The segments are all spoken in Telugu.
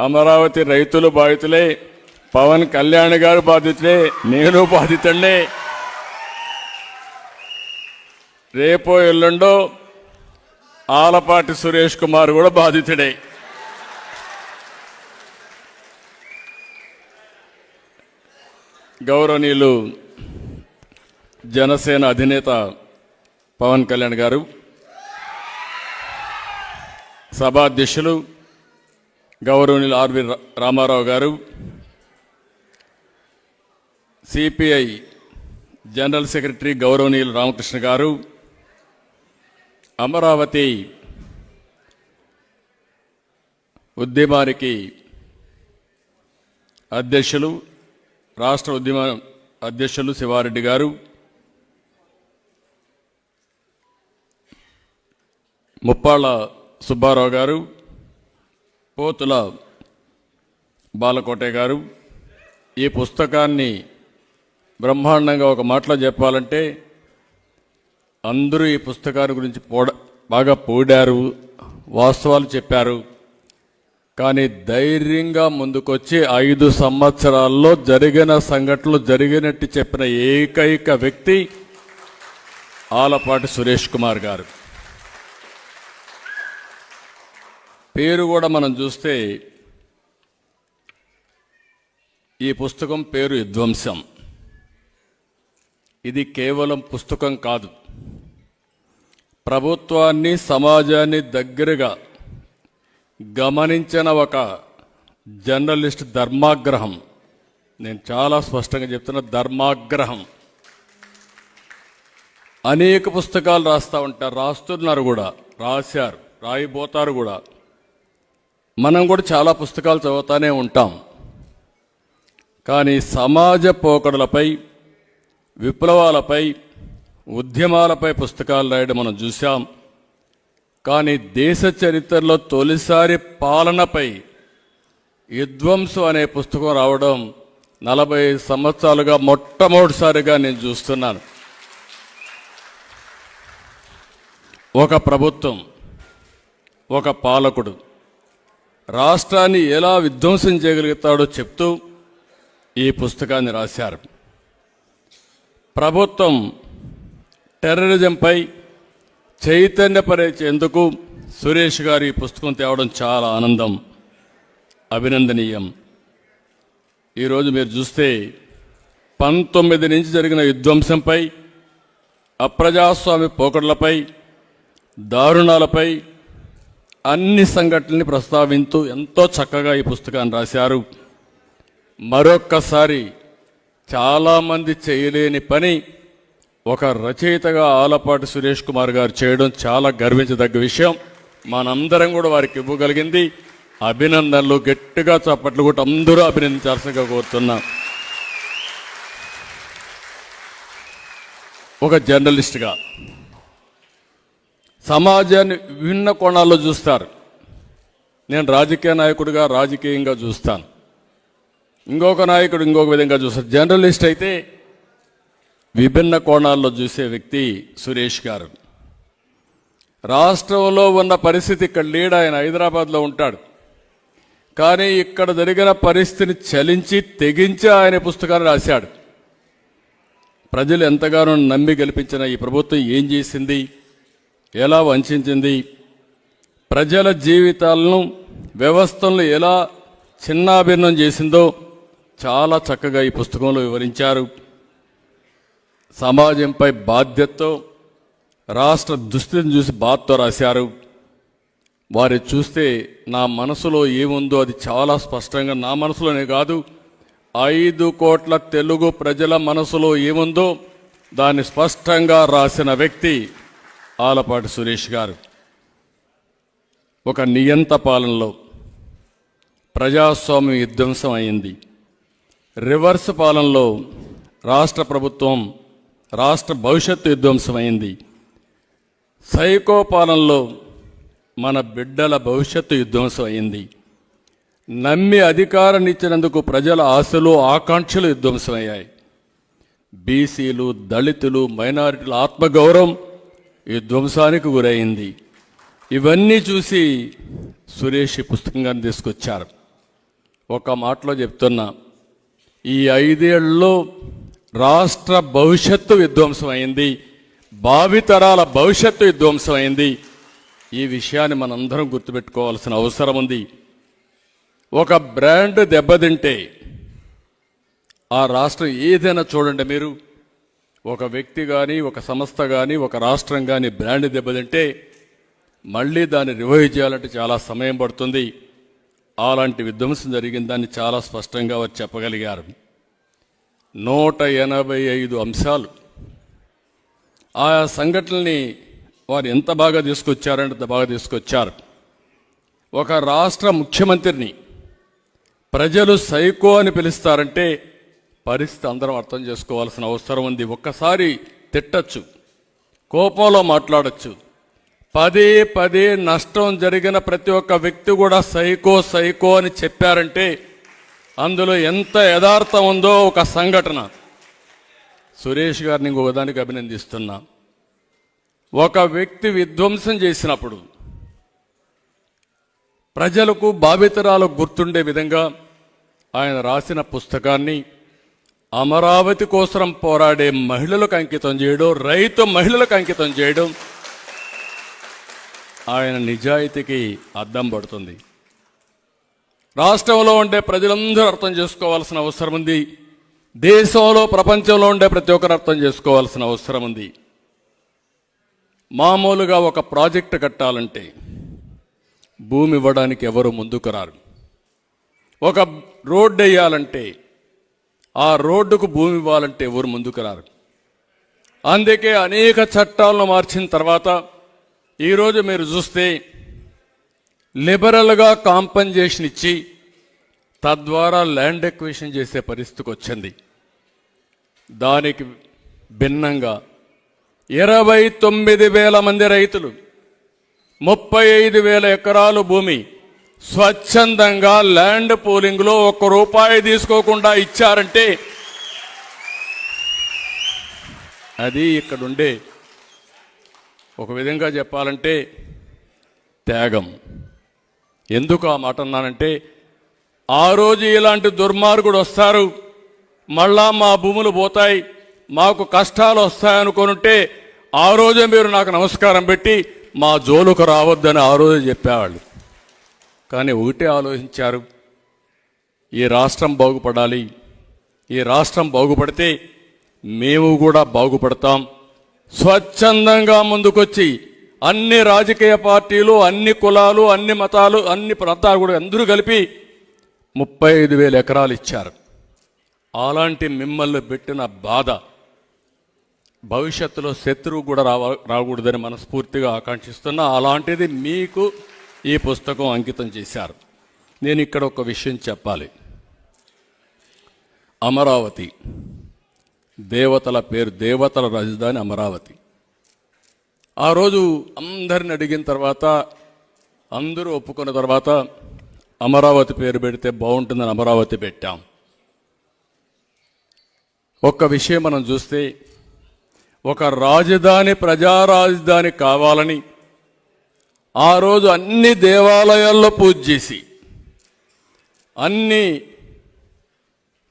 అమరావతి రైతులు బాధితులే పవన్ కళ్యాణ్ గారు బాధితులే నేను బాధితుడినే. రేపో ఎల్లుండో ఆలపాటి సురేష్ కుమార్ కూడా బాధితుడే. గౌరవనీయులు జనసేన అధినేత పవన్ కళ్యాణ్ గారు సభాధ్యక్షులు గౌరవనీయులు ఆర్వి రామారావు గారు సిపిఐ జనరల్ సెక్రటరీ గౌరవనీయులు రామకృష్ణ గారు అమరావతి ఉద్యమానికి అధ్యక్షులు రాష్ట్ర ఉద్యమ అధ్యక్షులు శివారెడ్డి గారు ముప్పాళ్ళ సుబ్బారావు గారు పోతుల బాలకోటే గారు ఈ పుస్తకాన్ని బ్రహ్మాండంగా ఒక మాటలో చెప్పాలంటే అందరూ ఈ పుస్తకాన్ని గురించి పోడ బాగా పోడారు వాస్తవాలు చెప్పారు. కానీ ధైర్యంగా ముందుకొచ్చి ఐదు సంవత్సరాల్లో జరిగిన సంఘటనలు జరిగినట్టు చెప్పిన ఏకైక వ్యక్తి ఆలపాటి సురేష్ కుమార్ గారు. పేరు కూడా మనం చూస్తే ఈ పుస్తకం పేరు విధ్వంసం. ఇది కేవలం పుస్తకం కాదు. ప్రభుత్వాన్ని సమాజాన్ని దగ్గరగా గమనించిన ఒక జర్నలిస్ట్ ధర్మాగ్రహం. నేను చాలా స్పష్టంగా చెప్తున్న ధర్మాగ్రహం. అనేక పుస్తకాలు రాస్తూ ఉంటారు. రాస్తున్నారు కూడా. రాశారు. రాయిపోతారు కూడా. మనం కూడా చాలా పుస్తకాలు చదువుతూనే ఉంటాం. కానీ సమాజ పోకడలపై విప్లవాలపై ఉద్యమాలపై పుస్తకాలు రాయడం మనం చూసాం కానీ దేశ చరిత్రలో తొలిసారి పాలనపై విధ్వంసం అనే పుస్తకం రావడం నలభై సంవత్సరాలుగా మొట్టమొదటిసారిగా నేను చూస్తున్నాను. ఒక ప్రభుత్వం ఒక పాలకుడు రాష్ట్రాన్ని ఎలా విధ్వంసం చేయగలుగుతాడో చెప్తూ ఈ పుస్తకాన్ని రాశారు. ప్రభుత్వం టెర్రరిజంపై చైతన్యపరిచేందుకు సురేష్ గారు ఈ పుస్తకం తేవడం చాలా ఆనందం అభినందనీయం. ఈరోజు మీరు చూస్తే పంతొమ్మిది నుంచి జరిగిన విధ్వంసంపై అప్రజాస్వామ్య పోకడలపై దారుణాలపై అన్ని సంఘటనల్ని ప్రస్తావింతూ ఎంతో చక్కగా ఈ పుస్తకాన్ని రాశారు. మరొక్కసారి చాలామంది చేయలేని పని ఒక రచయితగా ఆలపాటి సురేష్ కుమార్ గారు చేయడం చాలా గర్వించదగ్గ విషయం. మనందరం కూడా వారికి ఇవ్వగలిగింది. అభినందనలు గట్టిగా చప్పట్లు కూడా అందరూ అభినందించాల్సిందిగా కోరుతున్నాం. ఒక జర్నలిస్ట్గా సమాజాన్ని విభిన్న కోణాల్లో చూస్తారు. నేను రాజకీయ నాయకుడిగా రాజకీయంగా చూస్తాను. ఇంకొక నాయకుడు ఇంకొక విధంగా చూస్తారు. జర్నలిస్ట్ అయితే విభిన్న కోణాల్లో చూసే వ్యక్తి సురేష్ గారు. రాష్ట్రంలో ఉన్న పరిస్థితి ఇక్కడ లీడ్ ఆయన హైదరాబాద్లో ఉంటాడు. కానీ ఇక్కడ జరిగిన పరిస్థితిని చలించి తెగించి ఆయన పుస్తకాన్ని రాశాడు. ప్రజలు ఎంతగానో నమ్మి గెలిపించిన ఈ ప్రభుత్వం ఏం చేసింది? ఎలా వంచింది? ప్రజల జీవితాలను వ్యవస్థలను ఎలా చిన్నాభిన్నం చేసిందో చాలా చక్కగా ఈ పుస్తకంలో వివరించారు. సమాజంపై బాధ్యతతో రాష్ట్ర దుస్థితిని చూసి బాధతో రాశారు. వారి చూస్తే నా మనసులో ఏముందో అది చాలా స్పష్టంగా నా మనసులోనే కాదు ఐదు కోట్ల తెలుగు ప్రజల మనసులో ఏముందో దాన్ని స్పష్టంగా రాసిన వ్యక్తి ఆలపాటి సురేష్ గారు ఒక నియంత పాలనలో ప్రజాస్వామ్యం విధ్వంసం అయింది. రివర్స్ పాలనలో రాష్ట్ర ప్రభుత్వం రాష్ట్ర భవిష్యత్తు విధ్వంసమైంది సైకో పాలనలో మన బిడ్డల భవిష్యత్తు విధ్వంసం అయింది. నమ్మి అధికారాన్ని ఇచ్చినందుకు ప్రజల ఆశలు ఆకాంక్షలు విధ్వంసమయ్యాయి. బీసీలు దళితులు మైనారిటీల ఆత్మగౌరవం ఈ ధ్వంసానికి గురైంది. ఇవన్నీ చూసి సురేష్ ఈ పుస్తకంగాన్ని తీసుకొచ్చారు. ఒక మాటలో చెప్తున్నా ఈ ఐదేళ్ళలో రాష్ట్ర భవిష్యత్తు విధ్వంసం అయింది భావితరాల భవిష్యత్తు విధ్వంసం అయింది ఈ విషయాన్ని మనందరం గుర్తుపెట్టుకోవాల్సిన అవసరం ఉంది. ఒక బ్రాండ్ దెబ్బతింటే ఆ రాష్ట్రం ఏదైనా చూడండి మీరు. ఒక వ్యక్తి కానీ ఒక సంస్థ కానీ ఒక రాష్ట్రం కానీ బ్రాండ్ దెబ్బతింటే మళ్ళీ దాన్ని రివైవ్ చేయాలంటే చాలా సమయం పడుతుంది. అలాంటి విధ్వంసం జరిగిందని చాలా స్పష్టంగా వారు చెప్పగలిగారు. నూట ఎనభై ఐదు అంశాలు. ఆ సంఘటనని వారు ఎంత బాగా తీసుకొచ్చారంటే అంత బాగా తీసుకొచ్చారు. ఒక రాష్ట్ర ముఖ్యమంత్రిని ప్రజలు సైకో అని పిలుస్తారంటే పరిస్థితి అందరం అర్థం చేసుకోవాల్సిన అవసరం ఉంది. ఒక్కసారి తిట్టచ్చు కోపంలో మాట్లాడచ్చు. పదే పదే నష్టం జరిగిన ప్రతి ఒక్క వ్యక్తి కూడా సైకో సైకో అని చెప్పారంటే అందులో ఎంత యథార్థం ఉందో ఒక సంఘటన. సురేష్ గారిని ఇంకొకదానికి అభినందిస్తున్నా. ఒక వ్యక్తి విధ్వంసం చేసినప్పుడు ప్రజలకు భావితరాలకు గుర్తుండే విధంగా ఆయన రాసిన పుస్తకాన్ని అమరావతి కోసం పోరాడే మహిళలకు అంకితం చేయడం రైతు మహిళలకు అంకితం చేయడం ఆయన నిజాయితీకి అద్దం పడుతుంది. రాష్ట్రంలో ఉండే ప్రజలందరూ అర్థం చేసుకోవాల్సిన అవసరం ఉంది. దేశంలో ప్రపంచంలో ఉండే ప్రతి ఒక్కరు అర్థం చేసుకోవాల్సిన అవసరం ఉంది. మామూలుగా ఒక ప్రాజెక్టు కట్టాలంటే భూమి ఇవ్వడానికి ఎవరు ముందుకు రారు. ఒక రోడ్డు వేయాలంటే ఆ రోడ్డుకు భూమి ఇవ్వాలంటే ఎవరు ముందుకు రారు? అందుకే అనేక చట్టాలను మార్చిన తర్వాత ఈరోజు మీరు చూస్తే లిబరల్గా కాంపన్సేషన్ ఇచ్చి తద్వారా ల్యాండ్ ఎక్వేషన్ చేసే పరిస్థితికి వచ్చింది. దానికి భిన్నంగా ఇరవై తొమ్మిది వేల మంది రైతులు ముప్పై ఐదు వేల ఎకరాలు భూమి స్వచ్ఛందంగా ల్యాండ్ పూలింగ్లో ఒక్క రూపాయి తీసుకోకుండా ఇచ్చారంటే అది ఇక్కడుండే. ఒక విధంగా చెప్పాలంటే త్యాగం. ఎందుకు ఆ మాట అన్నానంటే ఆ రోజు ఇలాంటి దుర్మార్గుడు వస్తారు మళ్ళా మా భూములు పోతాయి మాకు కష్టాలు వస్తాయనుకోనుంటే ఆ రోజే మీరు నాకు నమస్కారం పెట్టి మా జోలుకు రావద్దని ఆ రోజే చెప్పేవాళ్ళు. కానీ ఒకటే ఆలోచించారు. ఈ రాష్ట్రం బాగుపడాలి. ఈ రాష్ట్రం బాగుపడితే మేము కూడా బాగుపడతాం. స్వచ్ఛందంగా ముందుకొచ్చి అన్ని రాజకీయ పార్టీలు అన్ని కులాలు అన్ని మతాలు అన్ని ప్రాంతాలు కూడా అందరూ కలిపి ముప్పై ఐదు వేల ఎకరాలు ఇచ్చారు. అలాంటి మిమ్మల్ని పెట్టిన బాధ భవిష్యత్తులో శత్రువు కూడా రావ రాకూడదని మనస్ఫూర్తిగా ఆకాంక్షిస్తున్నా. అలాంటిది మీకు ఈ పుస్తకం అంకితం చేశారు. నేను ఇక్కడ ఒక విషయం చెప్పాలి. అమరావతి. దేవతల పేరు దేవతల రాజధాని అమరావతి. ఆ రోజు అందరిని అడిగిన తర్వాత అందరూ ఒప్పుకున్న తర్వాత అమరావతి పేరు పెడితే బాగుంటుందని అమరావతి పెట్టాం. ఒక్క విషయం మనం చూస్తే ఒక రాజధాని ప్రజా రాజధాని కావాలని ఆ రోజు అన్ని దేవాలయాల్లో పూజ చేసి అన్ని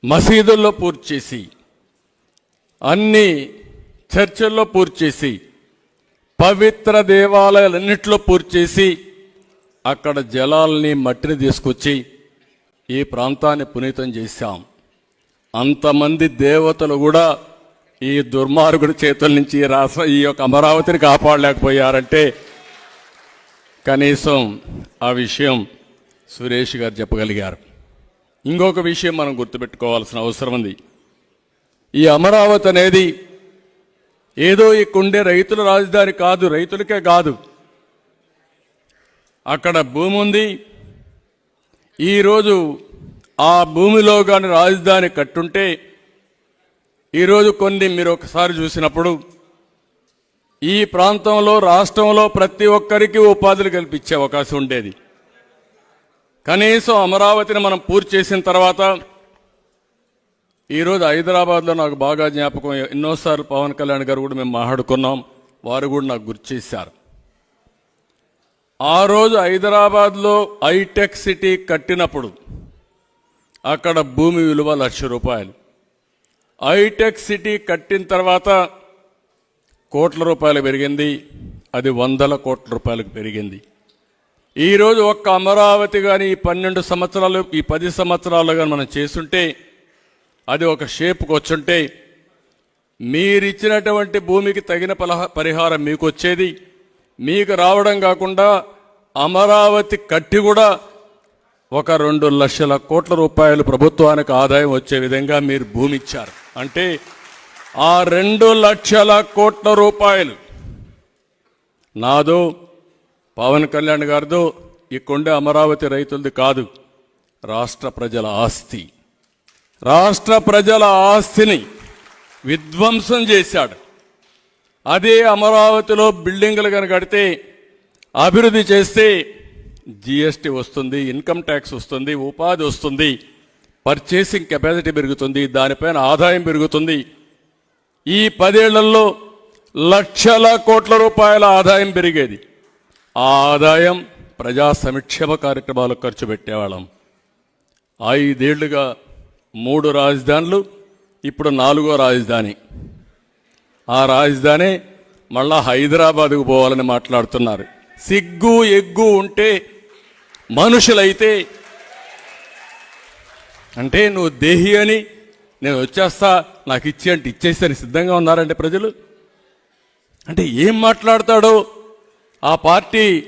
మసీదుల్లో పూర్తి చేసి అన్ని చర్చల్లో పూర్తి చేసి పవిత్ర దేవాలయాలన్నింటిలో పూర్తి చేసి అక్కడ జలాల్ని మట్టిని తీసుకొచ్చి ఈ ప్రాంతాన్ని పునీతం చేశాం. అంతమంది దేవతలు కూడా ఈ దుర్మార్గుడి చేతుల నుంచి ఈ రాష్ట్ర ఈ యొక్క అమరావతిని కాపాడలేకపోయారంటే కనీసం ఆ విషయం సురేష్ గారు చెప్పగలిగారు. ఇంకొక విషయం మనం గుర్తుపెట్టుకోవాల్సిన అవసరం ఉంది. ఈ అమరావతి అనేది ఏదో ఇక్కడుండే రైతుల రాజధాని కాదు రైతులకే కాదు. అక్కడ భూమి ఉంది. ఈరోజు ఆ భూమిలో కానీ రాజధాని కట్టుంటే ఈరోజు కొన్ని మీరు ఒకసారి చూసినప్పుడు ఈ ప్రాంతంలో రాష్ట్రంలో ప్రతి ఒక్కరికి ఉపాధులు కల్పించే అవకాశం ఉండేది. కనీసం అమరావతిని మనం పూర్తి చేసిన తర్వాత ఈరోజు హైదరాబాద్లో నాకు బాగా జ్ఞాపకం ఎన్నోసార్లు పవన్ కళ్యాణ్ గారు కూడా మేము మాట్లాడుకున్నాం. వారు కూడా నాకు గుర్తు చేశారు. ఆ రోజు హైదరాబాద్లో హైటెక్ సిటీ కట్టినప్పుడు అక్కడ భూమి విలువ లక్ష రూపాయలు. హైటెక్ సిటీ కట్టిన తర్వాత కోట్ల రూపాయలు పెరిగింది అది వందల కోట్ల రూపాయలకు పెరిగింది. ఈరోజు ఒక్క అమరావతి కానీ ఈ పన్నెండు సంవత్సరాలు ఈ పది సంవత్సరాలు కానీ మనం చేస్తుంటే అది ఒక షేప్కి వచ్చుంటే మీరిచ్చినటువంటి భూమికి తగిన పలహ- పరిహారం మీకు వచ్చేది మీకు రావడం కాకుండా అమరావతి కట్టి కూడా ఒక రెండు లక్షల కోట్ల రూపాయలు ప్రభుత్వానికి ఆదాయం వచ్చే విధంగా మీరు భూమి ఇచ్చారు అంటే ఆ రెండు లక్షల కోట్ల రూపాయలు. నాదో పవన్ కళ్యాణ్ గారిదో ఈ కొండ అమరావతి రైతులది కాదు రాష్ట్ర ప్రజల ఆస్తి. రాష్ట్ర ప్రజల ఆస్తిని విధ్వంసం చేశాడు. అదే అమరావతిలో బిల్డింగ్లు కనుక కడితే అభివృద్ధి చేస్తే జిఎస్టీ వస్తుంది ఇన్కమ్ ట్యాక్స్ వస్తుంది ఉపాధి వస్తుంది పర్చేసింగ్ కెపాసిటీ పెరుగుతుంది దానిపైన ఆదాయం పెరుగుతుంది ఈ పదేళ్ళలో లక్షల కోట్ల రూపాయల ఆదాయం పెరిగేది. ఆ ఆదాయం ప్రజా సంక్షేమ కార్యక్రమాలకు ఖర్చు పెట్టేవాళ్ళం. ఐదేళ్ళుగా మూడు రాజధానులు ఇప్పుడు నాలుగో రాజధాని. ఆ రాజధాని మళ్ళా హైదరాబాద్కు పోవాలని మాట్లాడుతున్నారు. సిగ్గు ఎగ్గు ఉంటే మనుషులైతే అంటే నువ్వు దేహి అని నేను వచ్చేస్తా నాకు ఇచ్చే అంటే ఇచ్చేస్తాను సిద్ధంగా ఉన్నారంటే ప్రజలు. అంటే ఏం మాట్లాడతాడో ఆ పార్టీ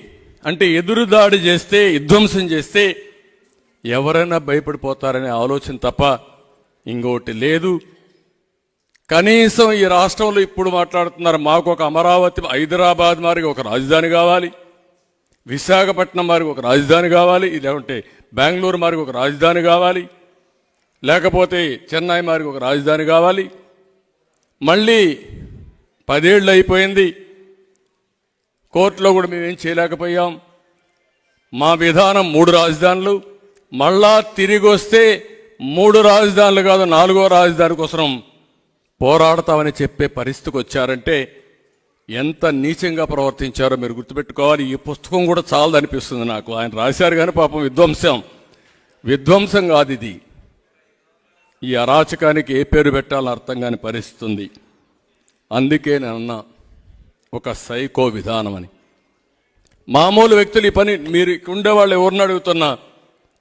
అంటే ఎదురుదాడి చేస్తే విధ్వంసం చేస్తే ఎవరైనా భయపడిపోతారనే ఆలోచన తప్ప ఇంకోటి లేదు. కనీసం ఈ రాష్ట్రంలో ఇప్పుడు మాట్లాడుతున్నారు మాకు ఒక అమరావతి హైదరాబాద్ మారికి ఒక రాజధాని కావాలి. విశాఖపట్నం మారికి ఒక రాజధాని కావాలి. లేకుంటే బెంగళూరు మారికి ఒక రాజధాని కావాలి. లేకపోతే చెన్నై మారికి ఒక రాజధాని కావాలి. మళ్ళీ పదేళ్ళు అయిపోయింది. కోర్టులో కూడా మేమేం చేయలేకపోయాం. మా విధానం మూడు రాజధానులు. మళ్ళా తిరిగి వస్తే మూడు రాజధానులు కాదు నాలుగో రాజధాని కోసం పోరాడతామని చెప్పే పరిస్థితికి వచ్చారంటే ఎంత నీచంగా ప్రవర్తించారో మీరు గుర్తుపెట్టుకోవాలి. ఈ పుస్తకం కూడా చాలదనిపిస్తుంది నాకు. ఆయన రాశారు కానీ పాపం విధ్వంసం. విధ్వంసం కాదు ఇది. ఈ అరాచకానికి ఏ పేరు పెట్టాలని అర్థం కాని పరిస్థితి ఉంది అందుకే నేను ఒక సైకో విధానం అని. మామూలు వ్యక్తులు ఈ పని మీరు ఇక్కడ ఉండేవాళ్ళు ఎవరిని అడుగుతున్నా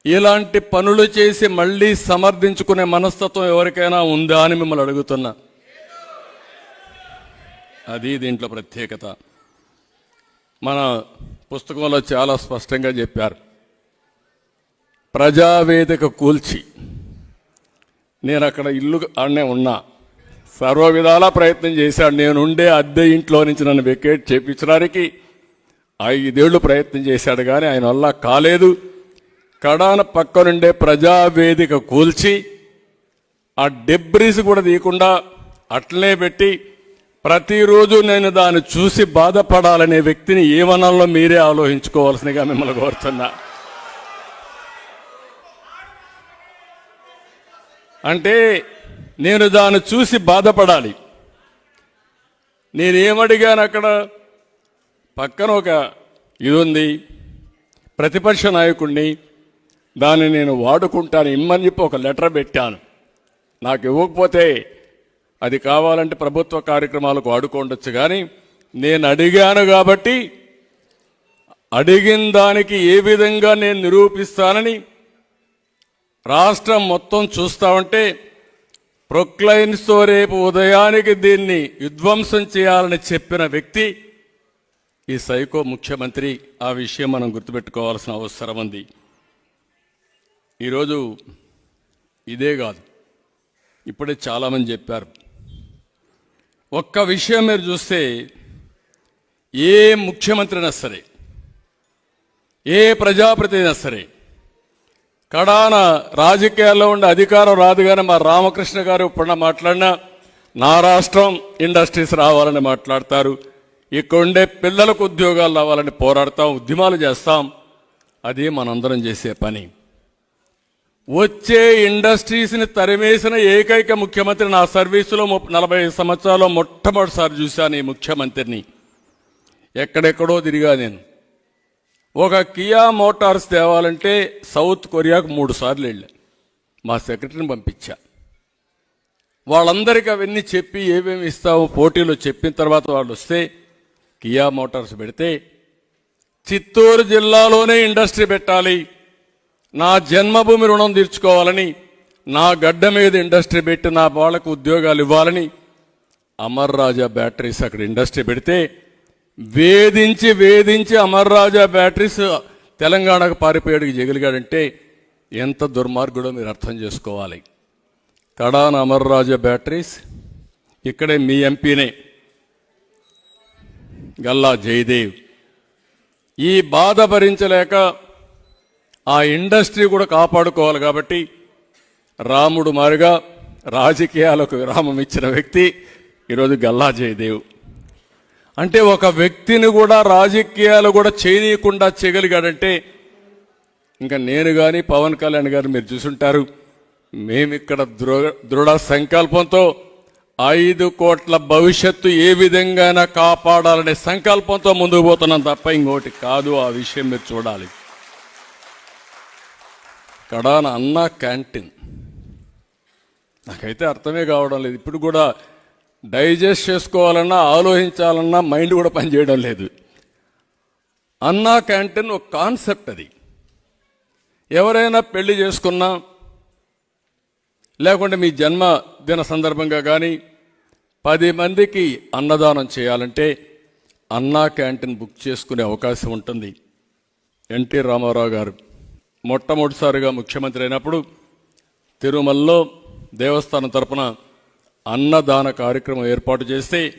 ఇలాంటి పనులు చేసి మళ్ళీ సమర్థించుకునే మనస్తత్వం ఎవరికైనా ఉందా అని మిమ్మల్ని అడుగుతున్నా. అది దీంట్లో ప్రత్యేకత. మన పుస్తకంలో చాలా స్పష్టంగా చెప్పారు. ప్రజావేదిక కూల్చి. నేను అక్కడ ఇల్లు ఆడనే ఉన్నా. సర్వ విధాలా ప్రయత్నం చేశాడు. నేను ఉండే అద్దె ఇంట్లో నుంచి నన్ను వెకేట్ చేపించడానికి ఐదేళ్ళు ప్రయత్నం చేశాడు కానీ ఆయన వల్ల కాలేదు. కడాన పక్కనుండే ప్రజావేదిక కూల్చి ఆ డెబ్రీస్ కూడా తీయకుండా అట్లనే పెట్టి ప్రతిరోజు నేను దాన్ని చూసి బాధపడాలనే వ్యక్తిని ఏమనాలో మీరే ఆలోచించుకోవాల్సిందిగా మిమ్మల్ని కోరుతున్నా. అంటే నేను దాన్ని చూసి బాధపడాలి. నేనేమడిగాను అక్కడ? పక్కన ఒక ఇది ఉంది ప్రతిపక్ష నాయకుడిని దాన్ని నేను వాడుకుంటాను ఇమ్మని చెప్పి ఒక లెటర్ పెట్టాను. నాకు ఇవ్వకపోతే అది కావాలంటే ప్రభుత్వ కార్యక్రమాలకు వాడుకోండొచ్చు కానీ నేను అడిగాను కాబట్టి అడిగిన దానికి ఏ విధంగా నేను నిరూపిస్తానని రాష్ట్రం మొత్తం చూస్తా ఉంటే ప్రొక్లైన్స్తో రేపు ఉదయానికి దీన్ని విధ్వంసం చేయాలని చెప్పిన వ్యక్తి ఈ సైకో ముఖ్యమంత్రి. ఆ విషయం మనం గుర్తుపెట్టుకోవాల్సిన అవసరం ఉంది. ఈరోజు ఇదే కాదు ఇప్పుడే చాలామంది చెప్పారు. ఒక్క విషయం మీరు చూస్తే ఏ ముఖ్యమంత్రి అయినా సరే ఏ ప్రజాప్రతినిధి అయినా సరే కడాన రాజకీయాల్లో ఉండే అధికారం రాదు కానీ మా రామకృష్ణ గారు ఇప్పుడు మాట్లాడినా నా రాష్ట్రం ఇండస్ట్రీస్ రావాలని మాట్లాడతారు. ఇక్కడ ఉండే పిల్లలకు ఉద్యోగాలు రావాలని పోరాడతాం ఉద్యమాలు చేస్తాం. అది మనందరం చేసే పని. వచ్చే ఇండస్ట్రీస్ని తరిమేసిన ఏకైక ముఖ్యమంత్రి నా సర్వీసులో నలభై నలభై సంవత్సరాల్లో మొట్టమొదటిసారి చూశాను ఈ ముఖ్యమంత్రిని. ఎక్కడెక్కడో తిరిగా నేను. ఒక కియా మోటార్స్ తేవాలంటే సౌత్ కొరియాకు మూడు సార్లు వెళ్ళా. మా సెక్రటరీని పంపించా. వాళ్ళందరికీ అవన్నీ చెప్పి ఏమేమి ఇస్తామో పోటీలో చెప్పిన తర్వాత వాళ్ళు వస్తే కియా మోటార్స్ పెడితే చిత్తూరు జిల్లాలోనే ఇండస్ట్రీ పెట్టాలి నా జన్మభూమి రుణం తీర్చుకోవాలని నా గడ్డ మీద ఇండస్ట్రీ పెట్టి నా వాళ్ళకు ఉద్యోగాలు ఇవ్వాలని అమర్ రాజా బ్యాటరీస్ అక్కడ ఇండస్ట్రీ పెడితే వేధించి వేధించి అమర్రాజా బ్యాటరీస్ తెలంగాణకు పారిపోయాడు జగిలిగాడంటే ఎంత దుర్మార్గుడో మీరు అర్థం చేసుకోవాలి. కడాన్ అమర్రాజా బ్యాటరీస్ ఇక్కడే మీ ఎంపీనే. గల్లా జయదేవ్. ఈ బాధ భరించలేక ఆ ఇండస్ట్రీ కూడా కాపాడుకోవాలి కాబట్టి రాముడు మారిగా రాజకీయాలకు విరామం ఇచ్చిన వ్యక్తి ఈరోజు గల్లా జయదేవ్. అంటే ఒక వ్యక్తిని కూడా రాజకీయాలు కూడా చేయనీయకుండా చేయగలిగాడంటే ఇంకా నేను కానీ పవన్ కళ్యాణ్ గారు మీరు చూసుంటారు మేమిక్కడ దృఢ దృఢ సంకల్పంతో ఐదు కోట్ల భవిష్యత్తు ఏ విధంగానైనా కాపాడాలనే సంకల్పంతో ముందుకు పోతున్నాం తప్ప ఇంకోటి కాదు. ఆ విషయం మీరు చూడాలి. కడాన అన్న క్యాంటీన్. నాకైతే అర్థమే కావడం లేదు. ఇప్పుడు కూడా డైజెస్ట్ చేసుకోవాలన్నా ఆలోచించాలన్నా మైండ్ కూడా పనిచేయడం లేదు. అన్నా క్యాంటీన్ ఒక కాన్సెప్ట్ అది. ఎవరైనా పెళ్ళి చేసుకున్నా లేకుంటే మీ జన్మదిన సందర్భంగా కానీ పది మందికి అన్నదానం చేయాలంటే అన్నా క్యాంటీన్ బుక్ చేసుకునే అవకాశం ఉంటుంది. ఎన్టీ రామారావు గారు మొట్టమొదటిసారిగా ముఖ్యమంత్రి అయినప్పుడు తిరుమలలో దేవస్థానం తరపున అన్నదాన కార్యక్రమం ఏర్పాటు చేస్తే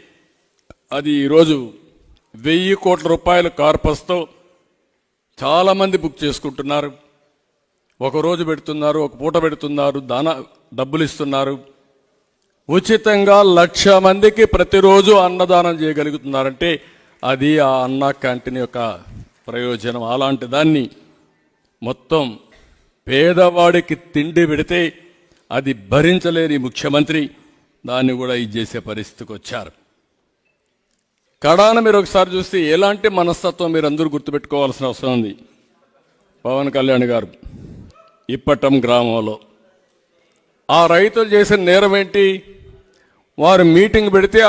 అది ఈరోజు వెయ్యి కోట్ల రూపాయల కార్పస్తో చాలామంది బుక్ చేసుకుంటున్నారు. ఒక రోజు పెడుతున్నారు ఒక పూట పెడుతున్నారు దాన డబ్బులు ఇస్తున్నారు. ఉచితంగా లక్ష మందికి ప్రతిరోజు అన్నదానం చేయగలుగుతున్నారంటే అది ఆ అన్న క్యాంటీన్ యొక్క ప్రయోజనం. అలాంటి దాన్ని మొత్తం పేదవాడికి తిండి పెడితే అది భరించలేని ముఖ్యమంత్రి దాన్ని కూడా ఇది చేసే పరిస్థితికి వచ్చారు. కడాన మీరు ఒకసారి చూస్తే ఎలాంటి మనస్తత్వం మీరు అందరూ గుర్తుపెట్టుకోవాల్సిన అవసరం ఉంది. పవన్ కళ్యాణ్ గారు ఇప్పటం గ్రామంలో. ఆ రైతులు చేసిన నేరం ఏంటి? వారు మీటింగ్ పెడితే